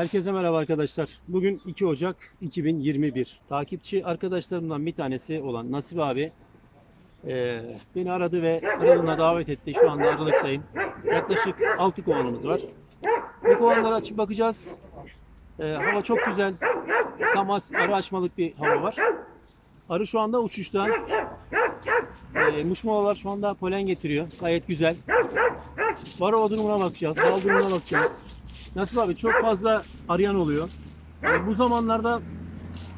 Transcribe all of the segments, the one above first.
Herkese merhaba arkadaşlar. Bugün 2 Ocak 2021. Takipçi arkadaşlarımdan bir tanesi olan Nasip abi e, beni aradı ve aralığına davet etti. Şu anda aralıktayım. Yaklaşık 6 kovanımız var. Bu kovanları açıp bakacağız. E, hava çok güzel. Tam arı açmalık bir hava var. Arı şu anda uçuşta. E, muşmulalar şu anda polen getiriyor. Gayet güzel. Varroa durumuna bakacağız. Bal durumuna bakacağız. Nasip abi çok fazla arayan oluyor. Yani bu zamanlarda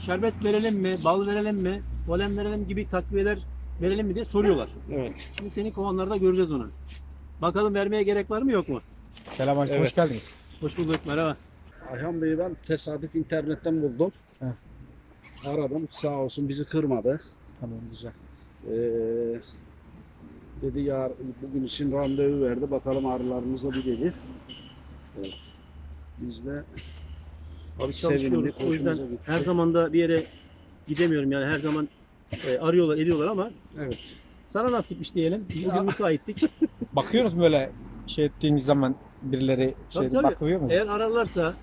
şerbet verelim mi, bal verelim mi, polen verelim gibi takviyeler verelim mi diye soruyorlar. Evet. Şimdi senin kovanlarda göreceğiz onu. Bakalım vermeye gerek var mı yok mu? Selamünaleyküm. Evet. Hoş geldiniz. Hoş bulduk merhaba. Ayhan Bey'i ben tesadüf internetten buldum. Heh. Aradım sağ olsun bizi kırmadı. Tamam güzel. Ee, dedi ya bugün için randevu verdi bakalım arılarımızla bir dedi. Evet. Biz de Abi Sevindik, çalışıyoruz o yüzden gitti. her zaman da bir yere gidemiyorum yani her zaman e, arıyorlar ediyorlar ama evet sana nasipmiş diyelim. Bugün müsaittik. Bakıyoruz böyle şey ettiğiniz zaman birileri Tabii, şey tabii. bakıyor mu? Eğer ararlarsa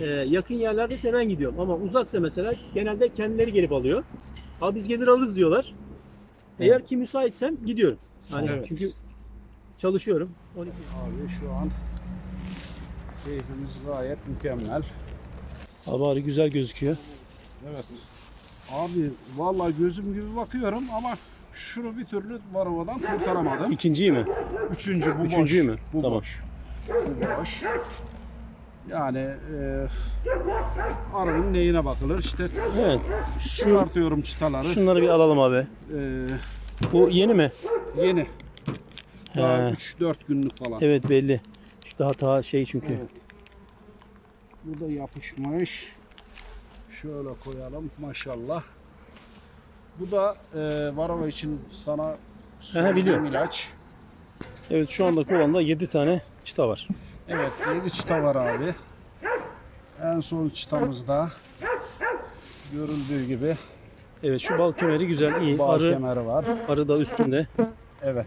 e, yakın yerlerdeyse ben gidiyorum ama uzaksa mesela genelde kendileri gelip alıyor. Abi biz gelir alırız diyorlar. Eğer ki müsaitsem gidiyorum. Hani Evet. çünkü çalışıyorum. 12. abi şu an keyfimiz gayet mükemmel. Abi arı güzel gözüküyor. Evet. Abi vallahi gözüm gibi bakıyorum ama şunu bir türlü varavadan kurtaramadım. İkinciyi mi? Üçüncü bu Üçüncüyü boş. mü? Bu Tamam. boş. Bu boş. Yani e, arının neyine bakılır? İşte Evet. çıkartıyorum çıtaları. Şunları bir alalım abi. E, Bu yeni mi? yeni. Daha He. 3-4 günlük falan. Evet belli. Daha daha şey çünkü. Evet. Bu da yapışmış. Şöyle koyalım maşallah. Bu da e, varava için sana söylediğim biliyorum. ilaç. Evet şu anda kovanda 7 tane çıta var. Evet 7 çıta var abi. En son çıtamızda görüldüğü gibi Evet şu bal kemeri güzel iyi. bal Arı, kemeri var. arı da üstünde. Evet.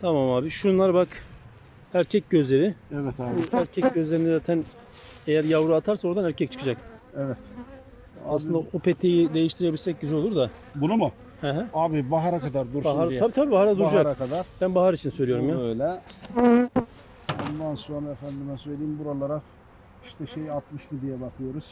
Tamam abi. Şunlar bak erkek gözleri. Evet abi. Bu erkek gözlerini zaten eğer yavru atarsa oradan erkek çıkacak. Evet. Aslında o peteği değiştirebilsek güzel olur da. Bunu mu? Hı hı. Abi bahara kadar dursun Bahar, diye. tabii tabii bahara duracak. bahara kadar. Ben bahar için söylüyorum ya. Böyle. Ondan sonra efendime söyleyeyim buralara işte şey 60 mı diye bakıyoruz.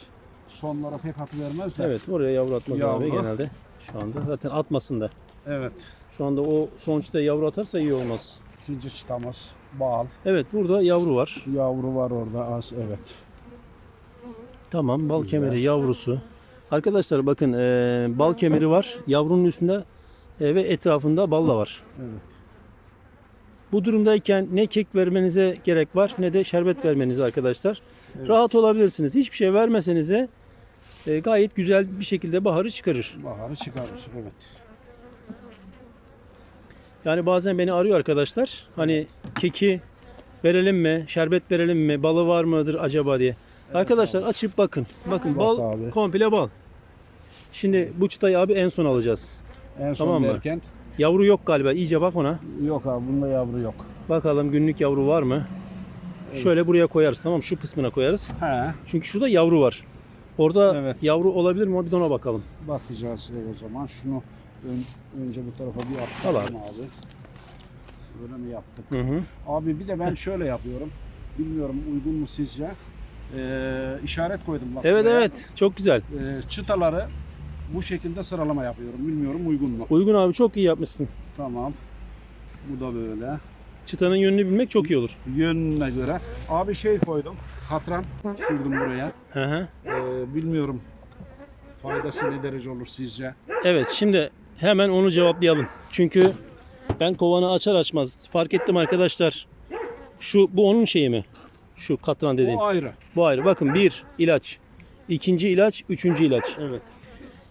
Sonlara pek atı vermez de. Evet oraya yavru atmaz abi Yavru. genelde. Şu anda zaten atmasın da. Evet. Şu anda o sonuçta yavru atarsa iyi olmaz. İkinci çıtamız bal. Evet burada yavru var. Yavru var orada az evet. Tamam bal kemeri yavrusu. Arkadaşlar bakın eee, bal kemeri var. Yavrunun üstünde e, ve etrafında bal da var. Evet. Bu durumdayken ne kek vermenize gerek var ne de şerbet vermenize arkadaşlar. Evet. Rahat olabilirsiniz. Hiçbir şey vermeseniz de e, gayet güzel bir şekilde baharı çıkarır. Baharı çıkarır evet. Yani bazen beni arıyor arkadaşlar. Hani keki verelim mi, şerbet verelim mi, balı var mıdır acaba diye. arkadaşlar açıp bakın. Bakın Bak bal abi. komple bal. Şimdi bu çıtayı abi en son alacağız. En son Tamam mı? derken Yavru yok galiba. İyice bak ona. yok abi bunda yavru yok. Bakalım günlük yavru var mı? Şöyle buraya koyarız tamam? Şu kısmına koyarız. He. Çünkü şurada yavru var. Orada Evet. yavru olabilir mi? Bir de ona bakalım. Bakacağız o zaman. Şunu ön- önce bu tarafa bir Al yapalım abi. Böyle mi yaptık? Hı hı. Abi bir de ben şöyle yapıyorum. Bilmiyorum uygun mu sizce? Ee, işaret koydum bak. Evet buraya. evet. Çok güzel. Ee, çıtaları bu şekilde sıralama yapıyorum. Bilmiyorum uygun mu? Uygun abi çok iyi yapmışsın. Tamam. Bu da böyle. Çıtanın yönünü bilmek çok iyi olur. Yönüne göre. Abi şey koydum. Katran sürdüm buraya. Hı hı. Ee, bilmiyorum faydası ne derece olur sizce? Evet şimdi hemen onu cevaplayalım. Çünkü ben kovanı açar açmaz fark ettim arkadaşlar. Şu bu onun şeyi mi? Şu katran dediğim. O ayrı. Bu ayrı. Bakın bir ilaç. ikinci ilaç, üçüncü ilaç. Evet.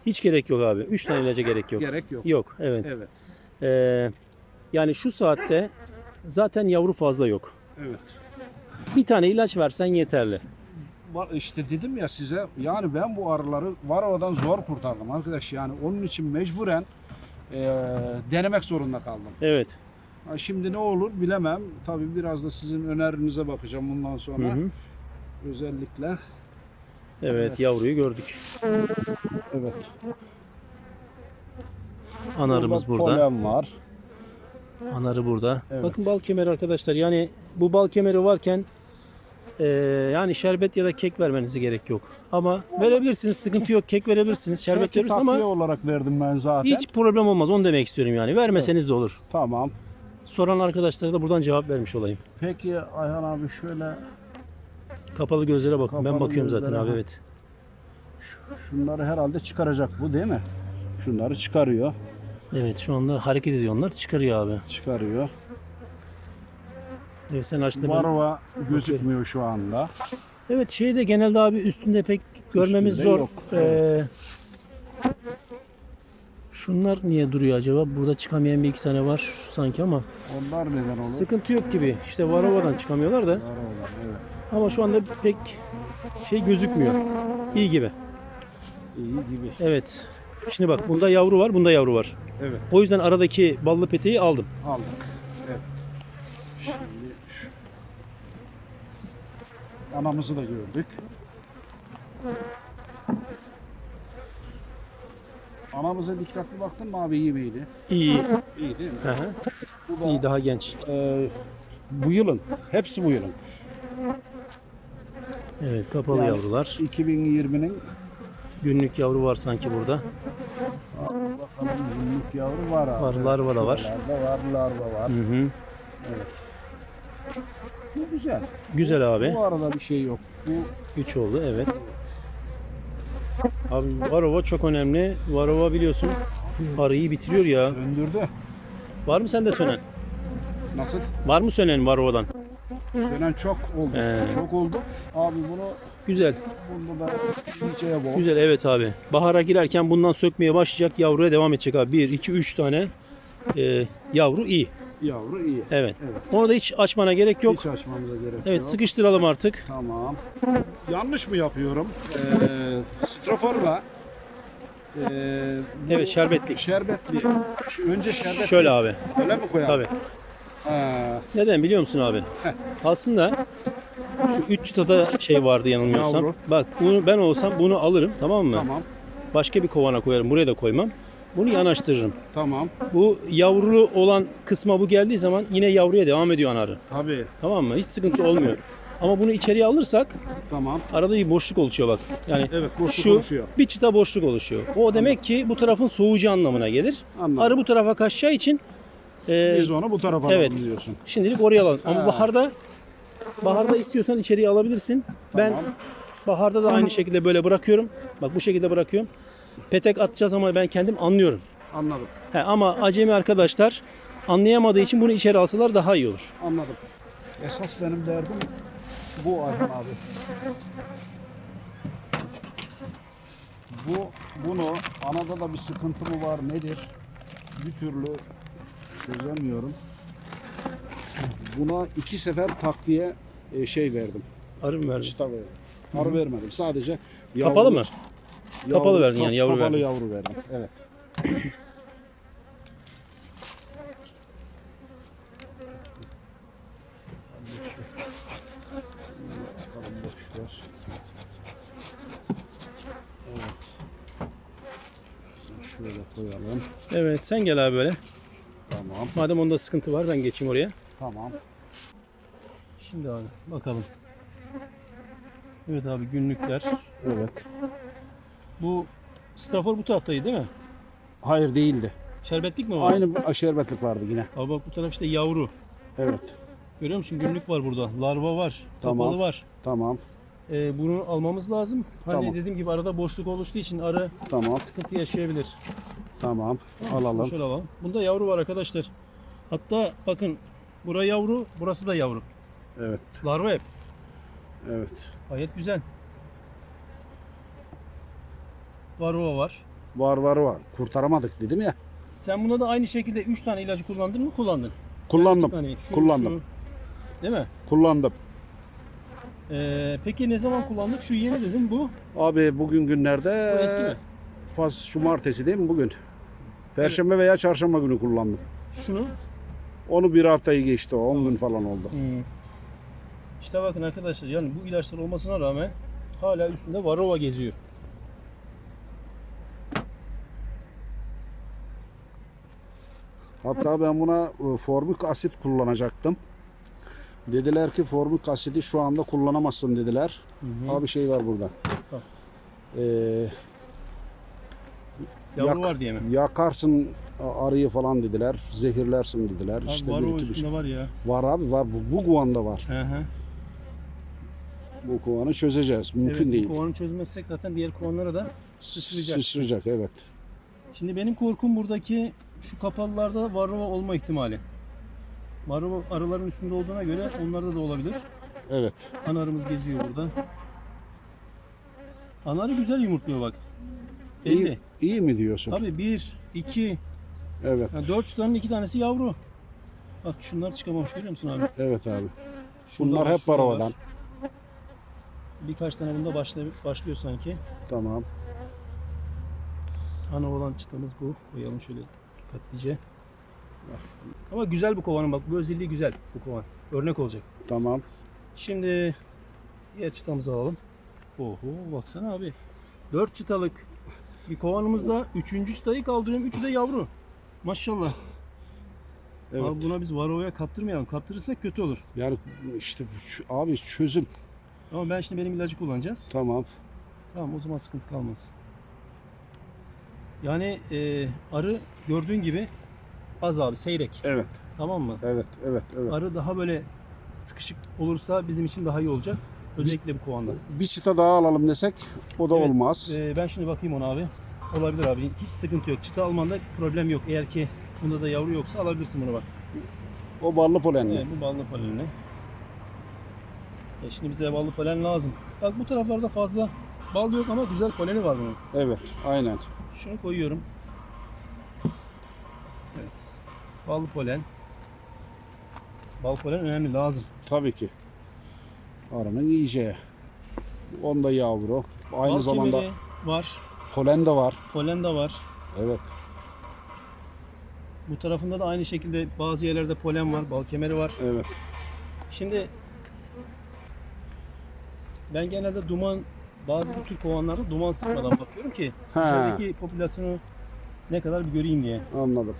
Hiç gerek yok abi. Üç tane ilaca gerek yok. Gerek yok. Yok, evet. Evet. Ee, yani şu saatte zaten yavru fazla yok. Evet. Bir tane ilaç versen yeterli. İşte dedim ya size yani ben bu arıları Varova'dan zor kurtardım arkadaş yani onun için mecburen e, denemek zorunda kaldım. Evet. Ha, şimdi ne olur bilemem. Tabii biraz da sizin önerinize bakacağım bundan Hı sonra. hı. Özellikle Evet, yavruyu gördük. Evet. Anarımız burada. Polen var. Anarı burada. Evet. Bakın bal kemeri arkadaşlar. Yani bu bal kemeri varken eee, yani şerbet ya da kek vermenize gerek yok. Ama verebilirsiniz. Sıkıntı yok. Kek verebilirsiniz. Şerbet Belki verirsin ama takviye olarak verdim ben zaten. hiç problem olmaz. Onu demek istiyorum yani. Vermeseniz de olur. Tamam. Soran arkadaşlara da buradan cevap vermiş olayım. Peki Ayhan abi şöyle Kapalı gözlere bakın. ben Kapalı bakıyorum zaten gözlere abi bak. evet. şunları herhalde çıkaracak bu değil mi? Şunları çıkarıyor. Evet şu anda hareket ediyor onlar. Çıkarıyor abi. Çıkarıyor. Evet sen açtın. Varova gözükmüyor şu anda. Evet şey de genelde abi üstünde pek görmemiz Üstünde zor. yok. Ee, şunlar niye duruyor acaba? Burada çıkamayan bir iki tane var sanki ama Onlar neden olur? sıkıntı yok gibi. İşte Varova'dan çıkamıyorlar da Varovalar evet. ama şu anda pek şey gözükmüyor. İyi gibi. İyi gibi. Evet. Şimdi bak bunda yavru var, bunda yavru var. Evet. O yüzden aradaki ballı peteği aldım. Aldık. Evet. Şimdi. Anamızı da gördük. Anamıza dikkatli baktın mı abi iyi miydi? İyi. İyi değil mi? Hı hı. Bu da İyi daha genç. e, bu yılın. Hepsi bu yılın. Evet kapalı Yani- yavrular. 2020'nin Günlük yavru var sanki burada. bakalım günlük yavru var abi. Var, larva da var. Şuralarda var, larva var. Hı hı. Bu güzel. Güzel abi. Bu arada bir şey yok. Bu 3 oldu evet. Abi Varova çok önemli. Varova biliyorsun arıyı bitiriyor ya. döndürdü. Var mı sende sönen? Nasıl? Var mı sönen Varova'dan? Sönen çok oldu. Ee. Çok oldu. Abi bunu Güzel. bunda da bol. Güzel evet abi. Bahara girerken bundan sökmeye başlayacak yavruya devam edecek abi. 1, 2, 3 tane e, yavru iyi. Yavru iyi. Evet. Evet. Onu da hiç açmana gerek yok. Hiç açmamıza gerek Evet yok. sıkıştıralım artık. Tamam. Yanlış mı yapıyorum? Ee, stroforla ee, Evet şerbetli. şerbetli. Önce şerbetli. Şöyle abi. Öyle mi koyalım? Tabii. Ha, Neden biliyor musun abi? Heh. Aslında şu 3 çıtada şey vardı yanılmıyorsam. Yavru. Bak bunu ben olsam bunu alırım tamam mı? tamam. Başka bir kovana koyarım. Buraya da koymam. Bunu yanaştırırım. Tamam. Bu yavrulu olan kısma bu geldiği zaman yine yavruya devam ediyor anarı. Tabii. Tamam mı? Hiç sıkıntı olmuyor. Ama bunu içeriye alırsak Tamam. arada bir boşluk oluşuyor bak. Yani Evet, boşluk şu oluşuyor. bir çıta boşluk oluşuyor. O demek ki bu tarafın soğucu anlamına gelir. Anladım. Arı bu tarafa kaçacağı için e, Biz onu bu tarafa evet. alalım diyorsun. şimdilik oraya alalım. Ama Ha. baharda baharda istiyorsan içeriye alabilirsin. Ben baharda da aynı şekilde böyle bırakıyorum. Bak bu şekilde bırakıyorum. Petek atacağız ama ben kendim anlıyorum. Anladım. He, ama acemi arkadaşlar anlayamadığı için bunu içeri alsalar daha iyi olur. Anladım. Esas benim derdim bu Ayhan abi. Bu bunu anada da bir sıkıntı mı var nedir? Bir türlü çözemiyorum. Buna iki sefer takviye e, şey verdim. Arı mı verdin? Çıta verdim. Arı vermedim. Sadece Kapalı mı? Kapalı verdin yani, yavru kapalı verdin. yavru verdim. Evet. Şöyle koyalım. Evet sen gel abi böyle. Tamam. Madem onda sıkıntı var ben geçeyim oraya. Tamam. Şimdi abi bakalım. Evet abi günlükler. Evet. Bu strafor bu taraftaydı değil mi? Hayır değildi. Şerbetlik mi var? Aynı bu- şerbetlik vardı yine. Abi bak bu taraf işte yavru. Evet. Görüyor musun? Günlük var burada. Larva var. Tamam. Kapalı var. Tamam. Ee, bunu almamız lazım. Hani Tamam. dediğim gibi arada boşluk oluştuğu için arı Tamam. sıkıntı yaşayabilir. Tamam. Şunu Alalım. Şöyle alalım. Bunda yavru var arkadaşlar. Hatta bakın bura yavru, burası da yavru. Evet. Larva hep. Evet. Gayet güzel. Varroa var. Var var var. Kurtaramadık dedim ya. Sen buna da aynı şekilde 3 tane ilacı kullandın mı? Kullandın. Kullandım. Tane. Şu, Kullandım. şu. Değil mi? Kullandım. Ee, peki ne zaman kullandık? Şu yeni dedim bu. Abi bugün günlerde Bu eski mi? Fas cumartesi değil mi bugün? Perşembe veya çarşamba günü kullandım. Şunu. Onu bir haftayı geçti o. 10 gün falan oldu. Hmm. İşte bakın arkadaşlar yani bu ilaçlar olmasına rağmen hala üstünde varova geziyor. Hatta ben buna e, formik asit kullanacaktım. Dediler ki formik asidi şu anda kullanamazsın dediler. Abi şey var burada. Tamam. Ee, Yavru Yak- var diye mi? yakarsın arıyı falan dediler. Zehirlersin dediler. Abi işte bir varova iki bir üstünde şey. var ya. Var abi var. Bu, bu kuvanda var. Hı hı. Bu kovanı çözeceğiz. Mümkün evet, değil. Bu kovanı çözmezsek zaten diğer kovanlara da sıçrayacak. Sıçrayacak evet. Şimdi benim korkum buradaki şu kapalılarda varroa olma ihtimali. Varroa arıların üstünde olduğuna göre onlarda da olabilir. Evet. Ana arımız geziyor burada. Ana arı güzel yumurtluyor bak. Belli. İyi, iyi mi diyorsun? Tabii bir, iki, Evet. yani dört çıtanın iki tanesi yavru. Bak şunlar çıkamamış görüyor musun abi? Evet abi. Şurada Bunlar var, hep var oradan. Birkaç tane bunda başlıyor, başlıyor sanki. Tamam. Ana olan çıtamız bu. Koyalım şöyle dikkatlice. Ama güzel bu kovanın bak. Bu özelliği güzel bu kovan. Örnek olacak. Tamam. Şimdi diğer çıtamızı alalım. Oho baksana abi. 4 çıtalık bir kovanımızda 3. çıtayı kaldırıyorum. Üçü de yavru. Maşallah. Evet. Abi buna biz varoya kaptırmayalım. Kaptırırsak kötü olur. Yani işte bu abi çözüm. Ama ben şimdi benim ilacı kullanacağız. Tamam. Tamam o zaman sıkıntı kalmaz. Yani e, arı gördüğün gibi az abi seyrek. Evet. Tamam mı? Evet. Evet. Evet. Arı daha böyle sıkışık olursa bizim için daha iyi olacak. Özellikle bu kovanda. Bir çıta daha alalım desek o da Evet. olmaz. Ee, ben şimdi bakayım ona abi. Olabilir abi. Hiç sıkıntı yok. Çıta almanda problem yok. Eğer ki bunda da yavru yoksa alabilirsin bunu bak. O ballı polenli. Evet, bu ballı polenli. E şimdi bize ballı polen lazım. Bak bu taraflarda fazla bal yok ama güzel poleni var bunun. Evet. Aynen. Şunu koyuyorum. Evet. Ballı polen. Bal polen önemli lazım. Tabii ki. Arının yiyeceği. Onda yavru. Aynı Bal zamanda kemeri var. polen de var. Polen de var. Evet. Bu tarafında da aynı şekilde bazı yerlerde polen var, bal kemeri var. Evet. Şimdi ben genelde duman bazı bu tür kovanlarda duman sıkmadan bakıyorum ki He. içerideki popülasyonu ne kadar bir göreyim diye. Anladım.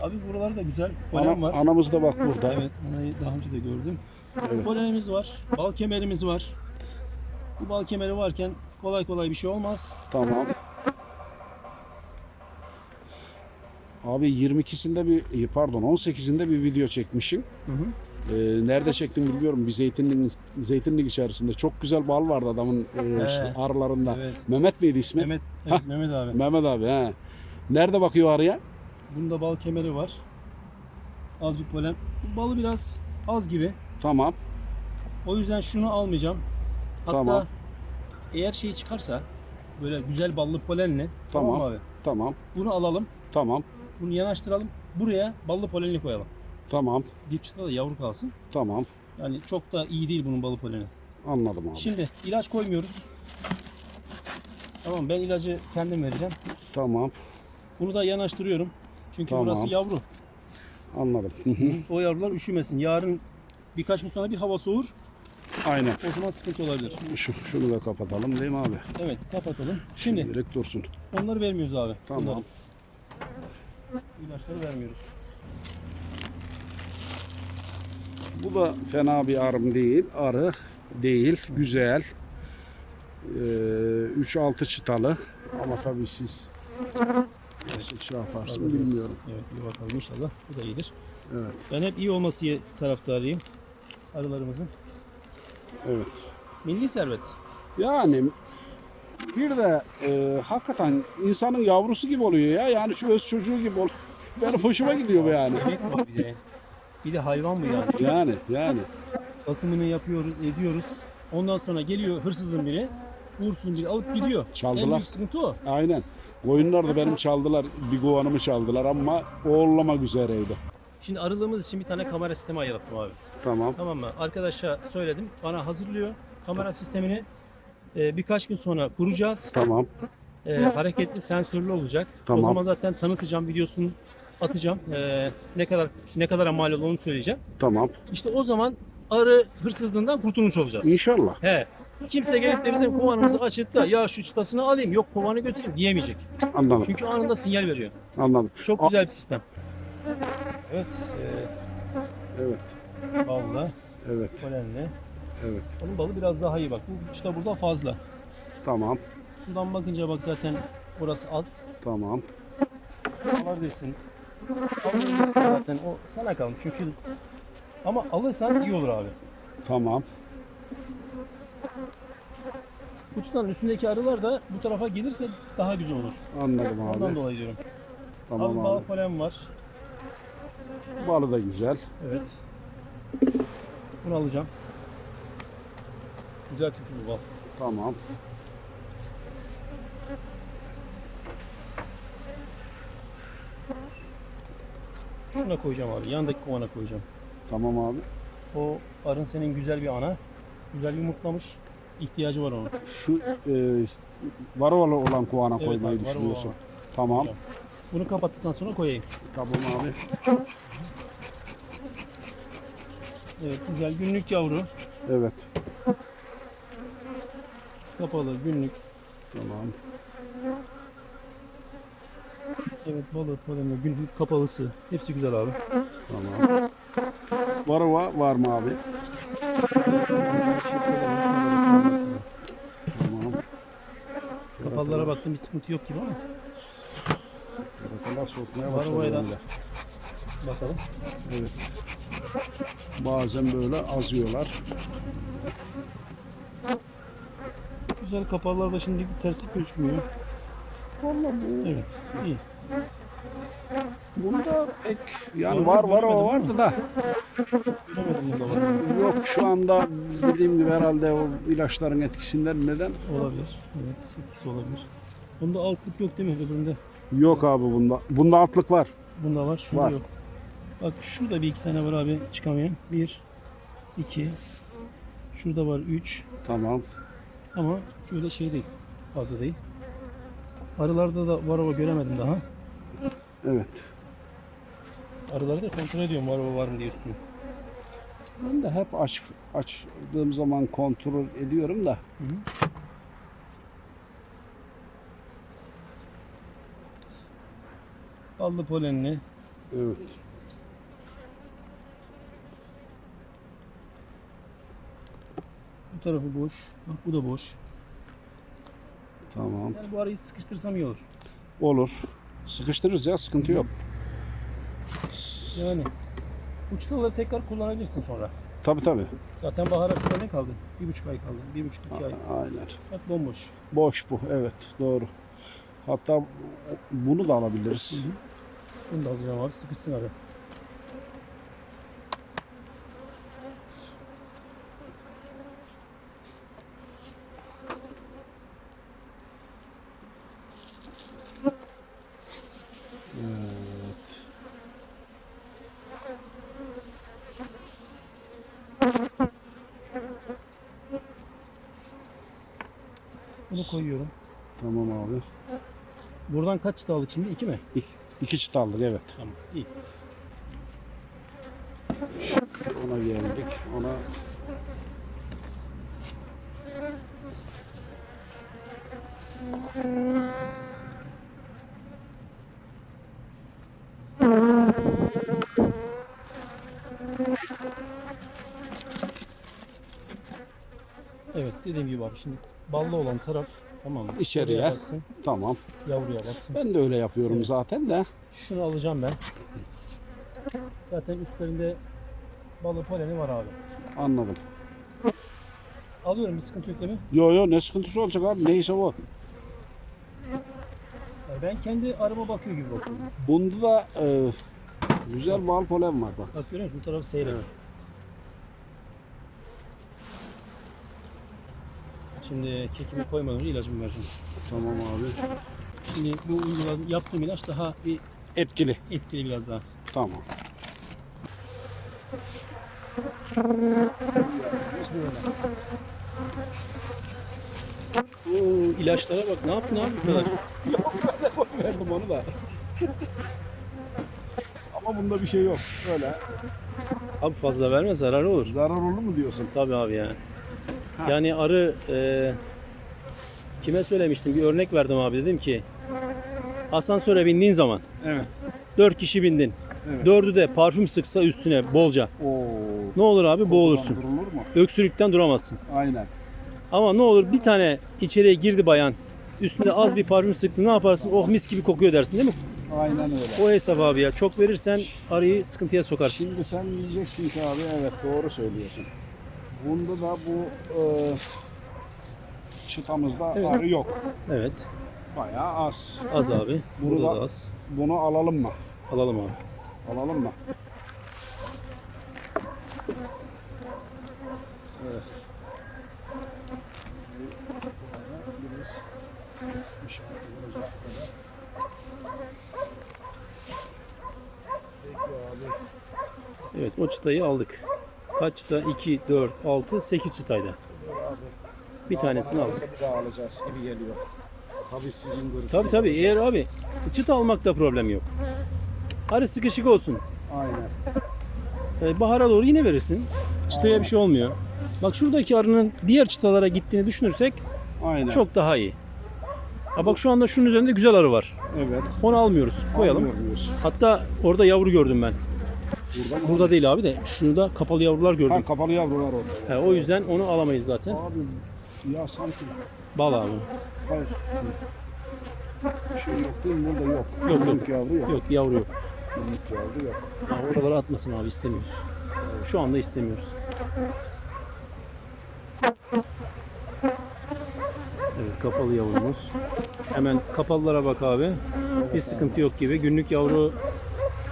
Abi buralarda güzel polen Ana, var. anamız da bak burada. Evet, anayı daha önce de gördüm. Evet. Polenimiz var, bal kemerimiz var. Bu bal kemeri varken kolay kolay bir şey olmaz. Tamam. Abi 22'sinde bir pardon 18'inde bir video çekmişim. Hı hı. Ee, nerede çektim bilmiyorum. Bir zeytinlik zeytinlik içerisinde çok güzel bal vardı adamın e, işte arılarında. Evet. Mehmet miydi ismi? Mehmet, evet, Mehmet abi. Mehmet abi he. Nerede bakıyor arıya? Bunda bal kemeri var. Az bir polen. Bu balı biraz az gibi. Tamam. O yüzden şunu almayacağım. Hatta Tamam. eğer şey çıkarsa böyle güzel ballı polenli tamam, Tamam. abi? Tamam. Bunu alalım. Tamam. Bunu yanaştıralım. Buraya ballı polenli koyalım. Tamam. Dipçide da yavru kalsın. Tamam. Yani çok da iyi değil bunun ballı poleni. Anladım abi. Şimdi ilaç koymuyoruz. Tamam ben ilacı kendim vereceğim. Tamam. Bunu da yanaştırıyorum. Çünkü Tamam. burası yavru. Anladım. Hı hı. O yavrular üşümesin. Yarın birkaç gün sonra bir hava soğur. Aynen. O zaman sıkıntı olabilir. Şu, şunu da kapatalım değil mi abi? Evet kapatalım. Şimdi Şimdilik dursun. onları vermiyoruz abi. Tamam. Bunları. İlaçları vermiyoruz. Bu da fena bir arım değil. Arı değil. Güzel. Ee, 3-6 çıtalı. Ama tabii siz nasıl şey yaparsın bilmiyorum. Evet bir bakalım inşallah. Bu da iyidir. Evet. Ben hep iyi olması taraftarıyım. Arılarımızın. Evet. Milli servet. Yani bir de e, hakikaten insanın yavrusu gibi oluyor ya. Yani şu öz çocuğu gibi oluyor. Benim hoşuma gidiyor bu yani. Bir de. Hayvan bu yani. Yani yani. Bakımını yapıyoruz, ediyoruz. Ondan sonra geliyor hırsızın biri. Uğursuzun biri alıp gidiyor. En Çaldılar. büyük sıkıntı o. Aynen. Koyunlar da benim çaldılar. Bir kovanımı çaldılar ama oğullamak üzereydi. Şimdi arılığımız için bir tane kamera sistemi ayarlattım abi. Tamam. Tamam mı? Arkadaşa söyledim. Bana hazırlıyor. Kamera sistemini e, birkaç gün sonra kuracağız. Tamam. E, hareketli sensörlü olacak. Tamam. O zaman zaten tanıtacağım videosunu atacağım. E, ne kadar ne kadar mal olduğunu söyleyeceğim. Tamam. İşte o zaman arı hırsızlığından kurtulmuş olacağız. İnşallah. He. Kimse gelip de bizim kovanımızı açıp da ya şu çıtasını alayım yok kovanı götüreyim diyemeyecek. Anladım. Çünkü anında sinyal veriyor. Anladım. Çok güzel bir sistem. Evet. Evet. E, ballı, Evet. polenli. Evet. Onun balı biraz daha iyi bak. Bu çıta burada fazla. Tamam. Şuradan bakınca bak zaten burası az. Tamam. Alabilirsin. Zaten o sana kalmış. Çünkü ama alırsan iyi olur abi. Tamam. Bu çıtanın üstündeki arılar da bu tarafa gelirse daha güzel olur. Anladım Ondan abi. dolayı diyorum. Tamam abi abi. bal polen var. Balı da güzel. Evet. Bunu alacağım. Güzel çünkü bu bal. Tamam. Şuna koyacağım abi. Yandaki kovana koyacağım. Tamam abi. O arın senin güzel bir ana. Güzel yumurtlamış. İhtiyacı var onun. Şu e, varovalı olan kovana Evet koymayı abi, düşünüyorsun. olan. Tamam. Hocam. Bunu kapattıktan sonra koyayım. Tamam abi. Evet güzel günlük yavru. Evet. Kapalı günlük. Tamam. Evet balık polenli günlük kapalısı. Hepsi güzel abi. Tamam. Varova var mı abi? Tamam. Kapalılara baktım bir sıkıntı yok gibi ama. Karakolar Varova'ya başladı. da- bile. Bakalım. Evet. Bazen böyle azıyorlar. Güzel kapalılarda şimdi bir terslik gözükmüyor. Evet iyi. Bunda pek yani Var var o vardı da yok şu anda dediğim gibi herhalde o ilaçların etkisinden neden? Olabilir. Evet etkisi olabilir. Bunda altlık yok değil mi öbüründe? Yok abi bunda. Bunda altlık var. Bunda var, şunda Var. yok. Bak şurada bir iki tane var abi çıkamayan. Bir, iki. Şurada var üç. Tamam. Ama şöyle şey değil. Fazla değil. Arılarda da var ama göremedim daha. Evet. Arıları da kontrol ediyorum var mı var mı diye üstüne. Ben de hep aç açtığım zaman kontrol ediyorum da. Ballı polenli. Evet. Bu tarafı boş. Bak bu da boş. Tamam. Yani bu arayı sıkıştırsam iyi olur. Olur. Sıkıştırırız ya sıkıntı yok. Yani uçtaları tekrar kullanabilirsin sonra. Tabi tabi. Zaten bahara şurada ne kaldı? Bir buçuk ay kaldı. Bir buçuk iki ay. Aynen. Bak bomboş. Boş bu evet doğru. Hatta bunu da alabiliriz. Bunu da alacağım abi. Sıkışsın abi. Bunu koyuyorum. Tamam abi. Buradan kaç çıta aldık şimdi? İki mi? İki, iki çıt aldık evet. Tamam. iyi. Ona geldik. Ona Evet dediğim gibi abi şimdi ballı olan taraf tamam mı? İçeriye. Oraya baksın, tamam. yavruya baksın. Ben de öyle yapıyorum zaten de. Şunu alacağım ben. Zaten üstlerinde balı poleni var abi. Anladım. Alıyorum bir sıkıntı yok değil mi? Yo yo ne sıkıntısı olacak abi neyse o. Yani ben kendi araba bakıyor gibi bakıyorum. Bunda da e, güzel bal polen var bak. Bak görüyor musun? Bu taraf seyrek. Şimdi kekimi koymadan önce ilacımı vereceğim. Tamam abi. Şimdi bu uyguladım, yaptığım ilaç daha bir Etkili. etkili biraz daha. Tamam. Oo, ilaçlara bak ne yaptın abi bu kadar? Verdim onu da. Ama bunda bir şey yok. Böyle. Abi fazla verme zararı olur. Zarar olur mu diyorsun? Tabii abi yani. Yani arı e, kime söylemiştim? Bir örnek verdim abi. Dedim ki asansöre bindiğin zaman Evet. 4 kişi bindin. Evet. Dördü de parfüm sıksa üstüne bolca. Oo. Ne olur abi boğulursun. Durulur mu? Öksürükten duramazsın. Aynen. Ama ne olur bir tane içeriye girdi bayan. Üstünde az bir parfüm sıktı ne yaparsın? Oh mis gibi kokuyor dersin değil mi? Aynen öyle. O hesap abi ya. Çok verirsen arıyı sıkıntıya sokarsın. Şimdi sen diyeceksin ki abi evet doğru söylüyorsun. Bunda da bu e, çıtamızda Evet. arı yok. Evet. Bayağı az. Az abi. Burada Burada- da az. Bunu alalım mı? Alalım abi. Alalım mı? Evet. Biraz bir olacak kadar. Peki abi. Evet o çıtayı aldık. Kaç çıta? 2, 4, 6, 8 çıtaydı. Bir tanesini aldık. Bir daha alacağız gibi geliyor. Tabii sizin görüşünüz. Tabi tabi eğer abi çıta almakta problem yok. Arı sıkışık olsun. Aynen. Ee, bahara doğru yine verirsin. Çıtaya bir şey olmuyor. Bak şuradaki arının diğer çıtalara gittiğini düşünürsek Aynen. çok daha iyi. Ha bak şu anda şunun üzerinde güzel arı var. Evet. Onu almıyoruz. Koyalım. Almıyoruz. Hatta orada yavru gördüm ben. Burada mı? Burada değil abi de şurada kapalı yavrular gördüm. Ha kapalı yavrular orada. He, o yüzden onu alamayız zaten. Abi ya sanki Bal abi. hayır. Bir şey yok değil mi? Burada yok. Yok, yok. Yavru yok. Yok yavru yok. Günlük yavru yok. Ha, oralara atmasın abi istemiyoruz. Şu anda istemiyoruz. Evet kapalı yavrumuz. Hemen kapalılara bak abi. Bir sıkıntı yok gibi. Günlük yavru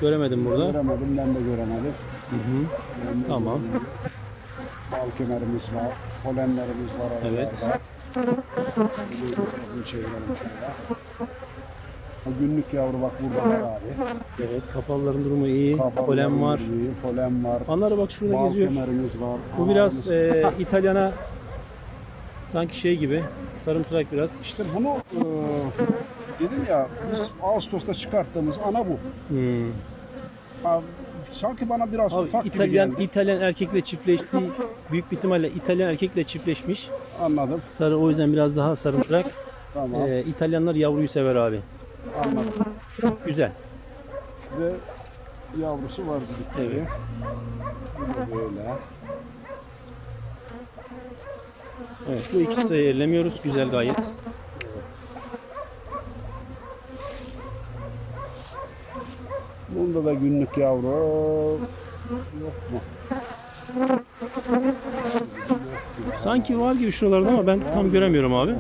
göremedim burada. Göremedim ben de göremedim. Hı hı. Ben de Tamam. göremedim. Bal kemerimiz var. Polenlerimiz var Evet. aralarda. Çevirelim şöyle. O günlük yavru bak burada var abi. Evet kapalıların durumu iyi. Polen var. yavru, Polen var. Anları bak şurada Bal geziyor. kemerimiz var. Bu biraz e, İtalyana sanki şey gibi sarımtırak biraz. İşte bunu e, dedim ya biz Ağustos'ta çıkarttığımız ana bu. Hmm. Ha, sanki bana biraz Abi ufak gibi İtalyan geldi. İtalyan erkekle çiftleştiği büyük bir ihtimalle İtalyan erkekle çiftleşmiş. Anladım. Sarı o yüzden biraz daha sarımtırak. Tamam. Ee, İtalyanlar yavruyu sever abi. Anladım. Güzel. Ve yavrusu var dedik. Evet. Bu da böyle. Evet, bu iki çıtayı ellemiyoruz. Güzel gayet. Bunda da günlük yavru yok mu? Sanki var gibi şuralarda ama ben tam göremiyorum abi.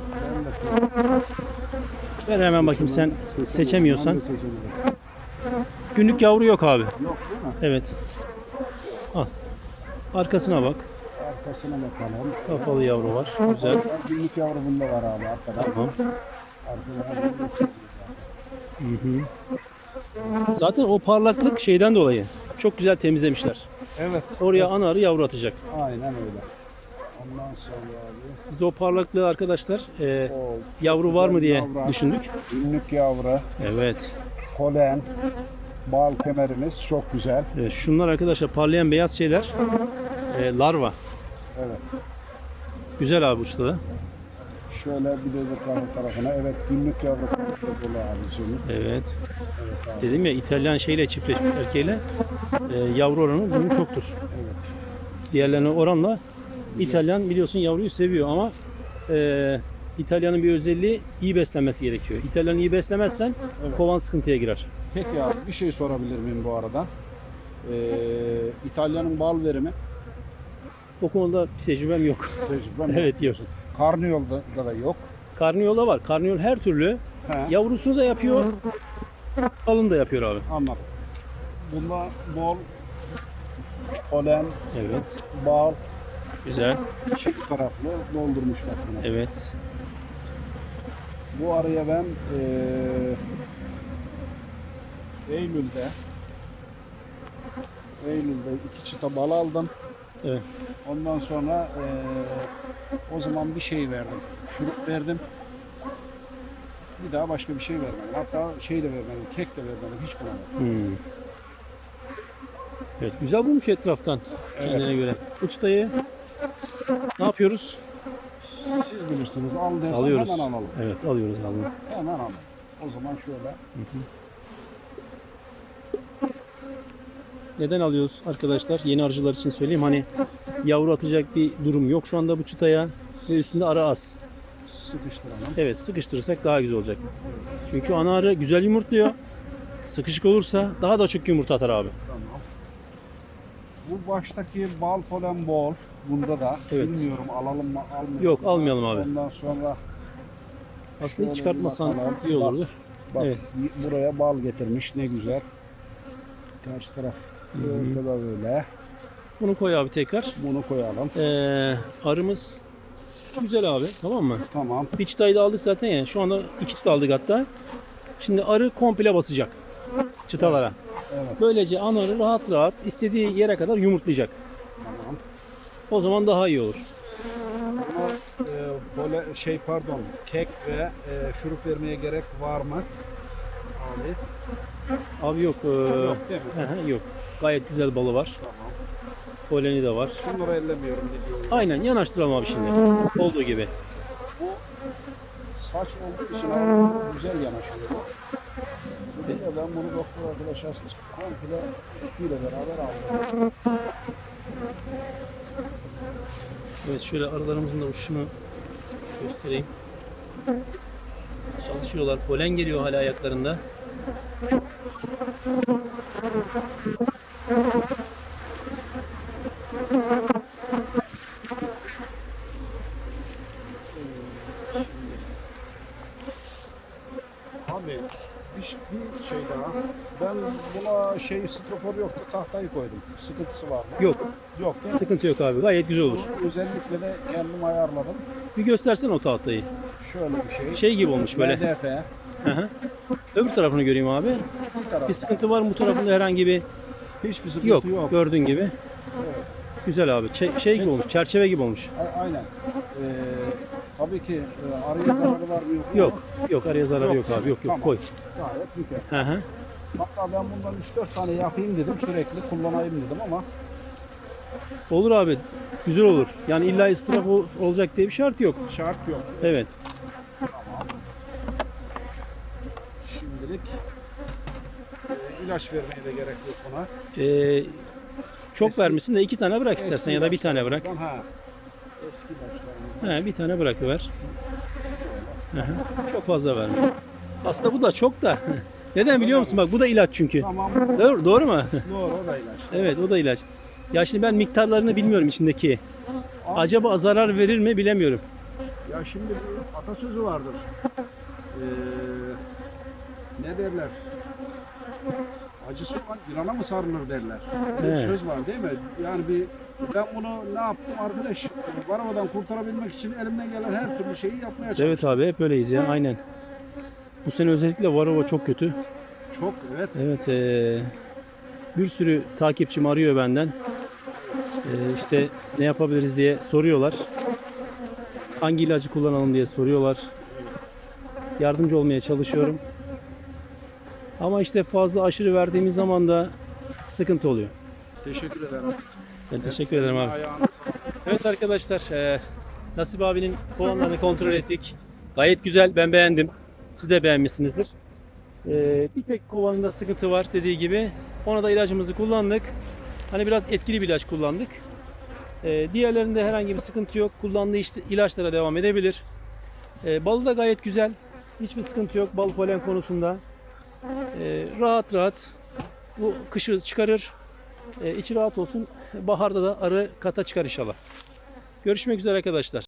Ver hemen bakayım sen seçemiyorsan. Günlük yavru yok abi. Yok değil mi? Evet. Al. Arkasına bak. Arkasına bakalım. Kapalı yavru var. Güzel. Günlük yavru bunda var abi arkada. Tamam. Arkada Hı hı. Zaten o parlaklık şeyden dolayı. Çok güzel temizlemişler. Evet. Oraya ana arı yavru atacak. Aynen öyle. Ondan sonra abi. Biz o parlaklığı arkadaşlar e, O yavru var mı diye Yavru. düşündük. günlük yavru, Evet. kolen, bal kemerimiz çok güzel. Evet, şunlar arkadaşlar parlayan beyaz şeyler e, larva. Evet. Güzel abi uçta da. Şöyle bir de yukarı tarafına. Evet günlük yavru abicim. Evet. Dedim ya İtalyan şeyle çiftleşmiş erkeğiyle e, yavru oranı bunun çoktur. Evet. Diğerlerine oranla İtalyan biliyorsun yavruyu seviyor ama e, İtalyanın bir özelliği iyi beslenmesi gerekiyor. İtalyanı iyi beslemezsen kovan sıkıntıya girer. Peki abi bir şey sorabilir miyim bu arada? Ee, İtalya'nın bal verimi O konuda bir tecrübem yok. tecrübem yok. evet yok. Karnıyolda da yok. Karniyola var. Karniyol her türlü He, yavrusunu da yapıyor. Alın da yapıyor abi. anladım. Bunda bol polen, Evet. bal, Güzel. çift taraflı doldurmuş bak bunu. Evet. Bu araya ben eee Eylül'de Eylül'de iki çıta bal aldım. Evet. Ondan sonra eee, o zaman bir şey verdim. Şurup verdim. Bir daha başka bir şey vermedim. Hatta şey de vermedim, kek de vermedim. Hiç bulamadım. Hmm. Evet, güzel bulmuş etraftan kendine göre. Uçtayı ne yapıyoruz? siz bilirsiniz. Al dersen Alıyoruz. hemen alalım. Evet alıyoruz abi. Hemen alalım. O zaman şöyle. Neden alıyoruz arkadaşlar? Yeni arıcılar için söyleyeyim. Hani yavru atacak bir durum yok şu anda bu çıtaya ve üstünde arı az. Sıkıştıralım. Evet sıkıştırırsak daha güzel olacak. Çünkü ana arı güzel yumurtluyor. Sıkışık olursa daha da çok yumurta atar abi. Tamam. Bu baştaki bal polen bol. Bunda da Evet. bilmiyorum alalım mı almayalım Yok, mı? almayalım abi. Ondan sonra Aslında hiç çıkartmasan iyi olurdu. bak Evet. y- buraya bal getirmiş ne güzel. Ters taraf böyle da böyle. Bunu koy abi tekrar. Bunu koyalım. Ee, arımız güzel abi tamam mı? Tamam. Bir çıtayı da aldık zaten ya. Şu anda iki çıta aldık hatta. Şimdi arı komple basacak çıtalara. Evet. Böylece ana arı rahat rahat istediği yere kadar yumurtlayacak. Tamam. O zaman daha iyi olur. Buna e, pole, şey pardon kek ve e, şurup vermeye gerek var mı? Abi. Abi yok. ee, Yok değil mi? yok. Gayet güzel balı var. Tamam. Poleni de var. Şunları ellemiyorum dediğim. Aynen yanaştıralım abi şimdi. Olduğu gibi. Bu saç olduğu için abi güzel yanaşıyor. Dedim ya ben bunu doktor arkadaşa komple üstüyle beraber aldım. Evet şöyle arılarımızın da uçuşunu göstereyim. Çalışıyorlar. Polen geliyor hala ayaklarında. Abi bir, şey daha. Ben buna şey strofor yoktu tahtayı koydum. Sıkıntısı var mı? Yok. Yok değil mi? Sıkıntı yok abi. Gayet güzel olur. Bunu özellikle de kendim ayarladım. Bir göstersen o tahtayı. Şöyle bir şey. Şey gibi olmuş böyle. MDF. Hı hı. Öbür tarafını göreyim abi. Bir. Bir sıkıntı var mı bu tarafında herhangi bir Hiçbir sıkıntı yok. yok. Gördüğün gibi. Güzel abi. Şey, şey gibi olmuş. Çerçeve gibi olmuş. A- Aynen. Ee, tabii ki e, araya zararı var mı yok mu? Yok. Yok araya zarar Yok. yok abi. Yok yok. Tamam. Koy. Gayet mükemmel. Hı hı. Hatta ben bundan 3-4 tane yapayım dedim. Sürekli kullanayım dedim ama Olur abi. Güzel olur. Yani illa ol- olacak diye bir şart yok. şart yok. Evet. Şimdilik e, ilaç vermeye de gerek yok buna. Ee, çok Eski- vermişsin de iki tane bırak istersen ya da bir tane bırak. Ha. Eski ilaçlarımız. He, bir tane bırakıver. Hı hı. Çok fazla verme. Aslında bu da çok da. Neden biliyor musun? Bak bu da ilaç çünkü. Tamam. Doğru, doğru mu? Doğru o da ilaç. evet o da ilaç. Ya şimdi ben miktarlarını bilmiyorum içindeki. Acaba zarar verir mi bilemiyorum. Ya şimdi bir atasözü vardır. Ee, ne derler? Acısı olan yılana mı sarılır derler. He. söz var değil mi? Yani bir ben bunu ne yaptım arkadaş? Varamadan kurtarabilmek için elimden gelen her türlü şeyi yapmaya çalıştım. Evet abi hep öyleyiz ya aynen. Bu sene özellikle Varova çok kötü. Çok evet. Evet eee, bir sürü takipçim arıyor benden. Eee, işte ne yapabiliriz diye soruyorlar. Hangi ilacı kullanalım diye soruyorlar. Yardımcı olmaya çalışıyorum. Ama işte fazla aşırı verdiğimiz zaman da sıkıntı oluyor. Teşekkür ederim. Ben teşekkür ederim abi. Evet arkadaşlar, eee Nasip abinin kovanlarını kontrol ettik. Gayet güzel, ben beğendim. Siz de beğenmişsinizdir. Eee, bir tek kovanında sıkıntı var dediği gibi. Ona da ilacımızı kullandık. Hani biraz etkili bir ilaç kullandık. Eee, diğerlerinde herhangi bir sıkıntı yok. Kullandığı işte ilaçlara devam edebilir. Eee balı da gayet güzel. Hiçbir sıkıntı yok bal polen konusunda. Eee, rahat rahat bu kışı çıkarır. Eee içi rahat olsun. Baharda da arı kata çıkar inşallah. Görüşmek üzere arkadaşlar.